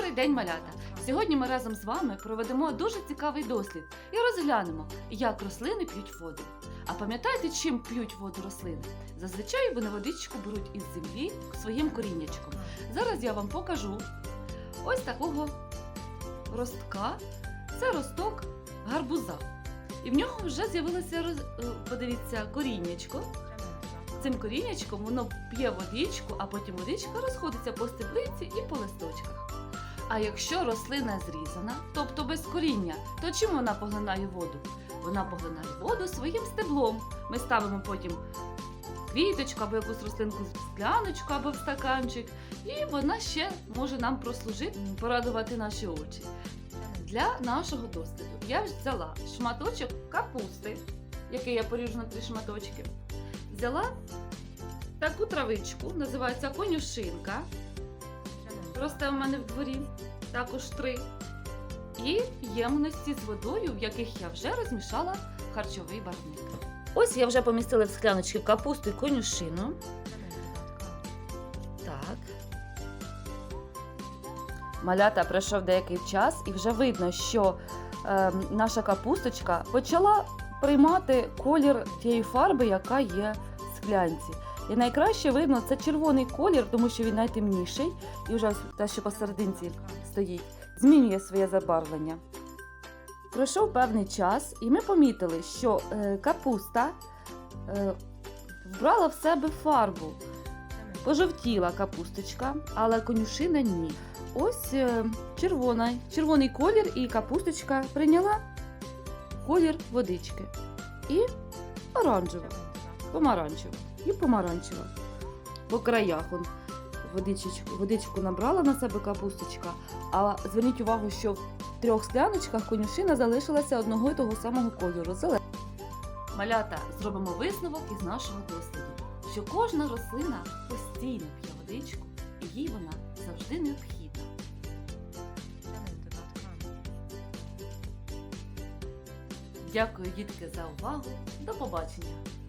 Добрий день, малята! Сьогодні ми разом з вами проведемо дуже цікавий дослід і розглянемо, як рослини п'ють воду. А пам'ятаєте, чим п'ють воду рослини? Зазвичай вони водичку беруть із землі своїм коріннячком. Зараз я вам покажу ось такого ростка. Це росток гарбуза. І в нього вже з'явилося роз- е, подивіться, коріннячко. Цим коріннячком воно п'є водичку, а потім водичка розходиться по стеблиці і по листочках. А якщо рослина зрізана, тобто без коріння, то чим вона поглинає воду? Вона поглинає воду своїм стеблом. Ми ставимо потім квіточку або якусь рослинку в скляночку або в стаканчик, і вона ще може нам прослужити, порадувати наші очі. Для нашого досліду я взяла шматочок капусти, який я поріжу на три шматочки. Взяла таку травичку, називається конюшинка. Росте в мене в дворі, також три. І ємності з водою, в яких я вже розмішала харчовий барвник. Ось я вже помістила в скляночки капусту і конюшину. Так. Малята пройшов деякий час, і вже видно, що е, наша капусточка почала приймати колір тієї фарби, яка є в склянці. І найкраще видно це червоний колір, тому що він найтемніший, і вже те, що посерединці стоїть, змінює своє забарвлення. Пройшов певний час, і ми помітили, що е, капуста е, вбрала в себе фарбу. Пожовтіла капусточка, але конюшина ні. Ось е, червона, червоний колір, і капусточка прийняла колір водички. І оранжева, помаранчева і помаранчева. По краях он водичечку, водичку набрала на себе капусточка, а зверніть увагу, що в трьох скляночках конюшина залишилася одного і того самого кольору. Малята, зробимо висновок із нашого досвіду, що кожна рослина постійно п'є водичку, і їй вона завжди необхідна. Дякую, дітки, за увагу. До побачення!